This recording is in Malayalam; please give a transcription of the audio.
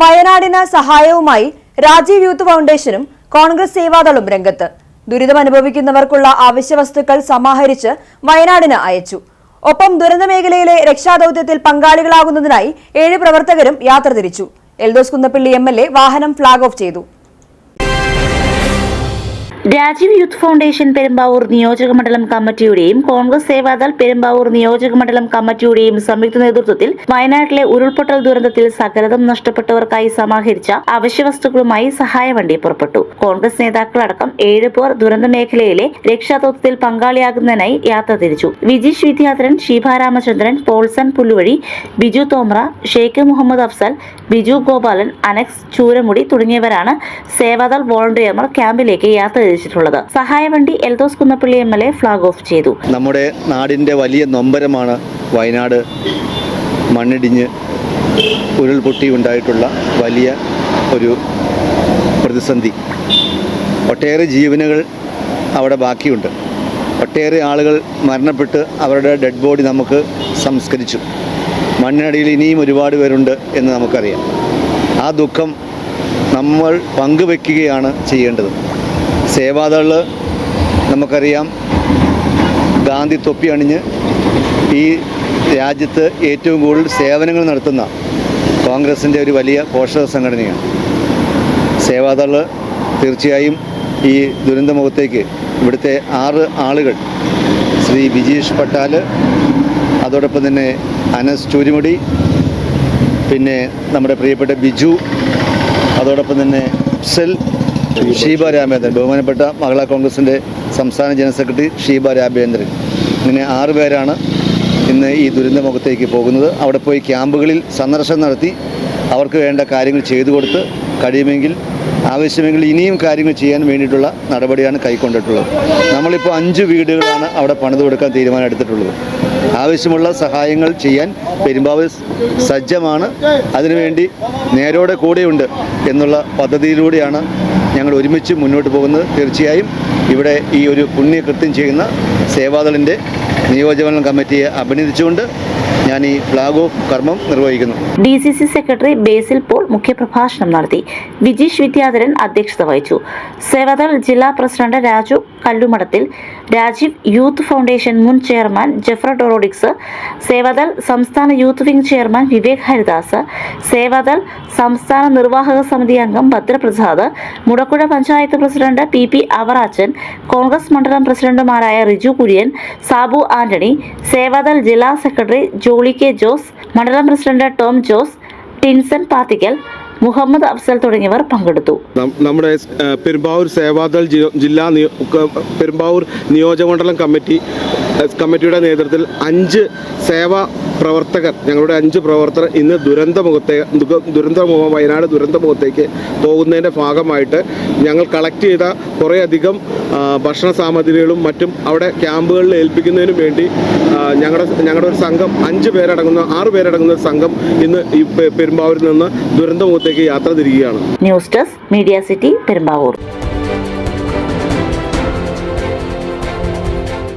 വയനാടിന് സഹായവുമായി രാജീവ് യൂത്ത് ഫൗണ്ടേഷനും കോൺഗ്രസ് സേവാദളും രംഗത്ത്. ദുരിതമനുഭവിക്കുന്നവർക്കുള്ള അവശ്യവസ്തുക്കൾ സമാഹരിച്ച് വയനാടിന് അയച്ചു. ഒപ്പം ദുരന്തമേഖലയിലെ രക്ഷാദൌത്യത്തിൽ പങ്കാളികളാകുന്നതിനായി ഏഴ് പ്രവർത്തകരും യാത്ര തിരിച്ചു. എൽദോസ് കുന്നപ്പള്ളി എ വാഹനം ഫ്ളാഗ് ഓഫ് ചെയ്തു. രാജീവ് യൂത്ത് ഫൗണ്ടേഷൻ പെരുമ്പാവൂർ നിയോജക മണ്ഡലം കമ്മിറ്റിയുടെയും കോൺഗ്രസ് സേവാദൾ പെരുമ്പാവൂർ നിയോജക മണ്ഡലം കമ്മിറ്റിയുടെയും സംയുക്ത നേതൃത്വത്തിൽ വയനാട്ടിലെ ഉരുൾപൊട്ടൽ ദുരന്തത്തിൽ സകലതും നഷ്ടപ്പെട്ടവർക്കായി സമാഹരിച്ച അവശ്യവസ്തുക്കളുമായി സഹായവണ്ടി പുറപ്പെട്ടു. കോൺഗ്രസ് നേതാക്കളടക്കം ഏഴ് പേർ ദുരന്ത മേഖലയിലെ രക്ഷാദൌത്യത്തിൽ പങ്കാളിയാകുന്നതിനായി യാത്ര തിരിച്ചു. വിജീഷ് വിദ്യാധരൻ ശിഭാരാമചന്ദ്രൻ രാമചന്ദ്രൻ പോൾസൺ പുല്ലുവഴി ബിജു തോമ്ര ഷെയ്ഖ് മുഹമ്മദ് അഫ്സൽ ബിജു ഗോപാലൻ അനക്സ് ചൂരമുടി തുടങ്ങിയവരാണ് സേവാദൾ വോളണ്ടിയർമാർ ക്യാമ്പിലേക്ക് യാത്ര തിരിച്ചിട്ടുള്ളത് സഹായവണ്ടി Eldhose Kunnappilly M L A flag off ചെയ്തു. നമ്മുടെ നാടിന്റെ വലിയ നൊമ്പരമാണ് വയനാട് മണ്ണിടിഞ്ഞ് ഉരുൾപൊട്ടി ഉണ്ടായിട്ടുള്ള വലിയ ഒരു പ്രതിസന്ധി. ഒട്ടേറെ ജീവനുകൾ അവിടെ ബാക്കിയുണ്ട്. ഒട്ടേറെ ആളുകൾ മരണപ്പെട്ട് അവരുടെ ഡെഡ് ബോഡി നമുക്ക് സംസ്കരിച്ചു. മണ്ണിനടിയിൽ ഇനിയും ഒരുപാട് പേരുണ്ട് എന്ന് നമുക്കറിയാം. ആ ദുഃഖം നമ്മൾ പങ്കുവെക്കുകയാണ് ചെയ്യേണ്ടത്. സേവാദൾ നമുക്കറിയാം. ഗാന്ധി തൊപ്പി അണിഞ്ഞ് ഈ രാജ്യത്ത് ഏറ്റവും കൂടുതൽ സേവനങ്ങൾ നടത്തുന്ന കോൺഗ്രസിന്റെ ഒരു വലിയ പോഷക സംഘടനയാണ്. സേവാദൾ തീർച്ചയായും ഈ ദുരന്തമുഖത്തേക്ക് ഇവിടുത്തെ ആറ് ആളുകൾ ശ്രീ ബിജീഷ് പട്ടാൽ അതോടൊപ്പം തന്നെ അനസ് ചൂരിമുടി പിന്നെ നമ്മുടെ പ്രിയപ്പെട്ട ബിജു അതോടൊപ്പം തന്നെ അഫ്സൽ ഷീബ രാമേന്ദ്രൻ ബഹുമാനപ്പെട്ട മഹിളാ കോൺഗ്രസിന്റെ സംസ്ഥാന ജനറൽ സെക്രട്ടറി ഷീബ രാമേന്ദ്രൻ. ഇങ്ങനെ ആറുപേരാണ് ഇന്ന് ഈ ദുരന്തമുഖത്തേക്ക് പോകുന്നത്. അവിടെ പോയി ക്യാമ്പുകളിൽ സന്ദർശനം നടത്തി അവർക്ക് വേണ്ട കാര്യങ്ങൾ ചെയ്തു കൊടുത്ത് കഴിയുമെങ്കിൽ ആവശ്യമെങ്കിൽ ഇനിയും കാര്യങ്ങൾ ചെയ്യാൻ വേണ്ടിയിട്ടുള്ള നടപടിയാണ് കൈക്കൊണ്ടിട്ടുള്ളത്. നമ്മളിപ്പോൾ അഞ്ച് വീടുകളാണ് അവിടെ പണിത് കൊടുക്കാൻ തീരുമാനം എടുത്തിട്ടുള്ളത്. ആവശ്യമുള്ള സഹായങ്ങൾ ചെയ്യാൻ പെരുമ്പാവൂർ സജ്ജമാണ്. അതിനുവേണ്ടി നേരോടെ കൂടെയുണ്ട് എന്നുള്ള പദ്ധതിയിലൂടെയാണ് ഞങ്ങൾ ഒരുമിച്ച് മുന്നോട്ട് പോകുന്നത്. തീർച്ചയായും ഇവിടെ ഈ ഒരു പുണ്യകൃത്യം ചെയ്യുന്ന സേവാദളിന്റെ നിയോജകമണ്ഡലം കമ്മിറ്റിയെ അഭിനന്ദിച്ചുകൊണ്ട് ഞാൻ ഈ ഫ്ലാഗ് ഓഫ് കർമ്മം നിർവഹിക്കുന്നു. D C C secretary Basil Paul മുഖ്യപ്രഭാഷണം നടത്തി. വിജീഷ് വിദ്യാധരൻ അധ്യക്ഷത വഹിച്ചു. സേവാദൾ ജില്ലാ president Raju Kallumadathil Rajiv youth foundation മുൻ ചെയർമാൻ ജഫ്ര ഡൊറോഡിക്സ് സേവാദൾ സംസ്ഥാന youth wing chairman Vivek Haridas Sevadal സംസ്ഥാന നിർവാഹക സമിതി അംഗം Bhadraprasad Mudakuzha panchayat president P P Avarachan Congress മണ്ഡലം പ്രസിഡന്റുമാരായ റിജു കുര്യൻ സാബു ആന്റണി സേവാദൾ ജില്ലാ സെക്രട്ടറി ജോളി കെ ജോസ് മണ്ഡലം പ്രസിഡന്റ് ടോം ജോസ് ടിൻസൺ പാത്തിക്കൽ മുഹമ്മദ് അഫ്സൽ തുടങ്ങിയവർ പങ്കെടുത്തു. നമ്മുടെ പെരുമ്പാവൂർ സേവാദൾ ജില്ലാ പെരുമ്പാവൂർ നിയോജകമണ്ഡലം കമ്മിറ്റി കമ്മിറ്റിയുടെ നേതൃത്വത്തിൽ അഞ്ച് സേവാ പ്രവർത്തകർ ഞങ്ങളുടെ അഞ്ച് പ്രവർത്തകർ ഇന്ന് ദുരന്തമുഖത്തെ ദുരന്തമുഖം വയനാട് ദുരന്തമുഖത്തേക്ക് പോകുന്നതിന്റെ ഭാഗമായിട്ട് ഞങ്ങൾ കളക്ട് ചെയ്ത കുറേയധികം ഭക്ഷണ സാമഗ്രികളും മറ്റും അവിടെ ക്യാമ്പുകളിൽ ഏൽപ്പിക്കുന്നതിനും വേണ്ടി ഞങ്ങളുടെ ഞങ്ങളുടെ ഒരു സംഘം അഞ്ച് പേരടങ്ങുന്ന ആറ് പേരടങ്ങുന്ന ഒരു സംഘം ഇന്ന് ഈ പെരുമ്പാവൂരിൽ നിന്ന് ദുരന്തമുഖത്തേക്ക് യാത്ര തിരിക്കുകയാണ് news desk media city Perumbavoor.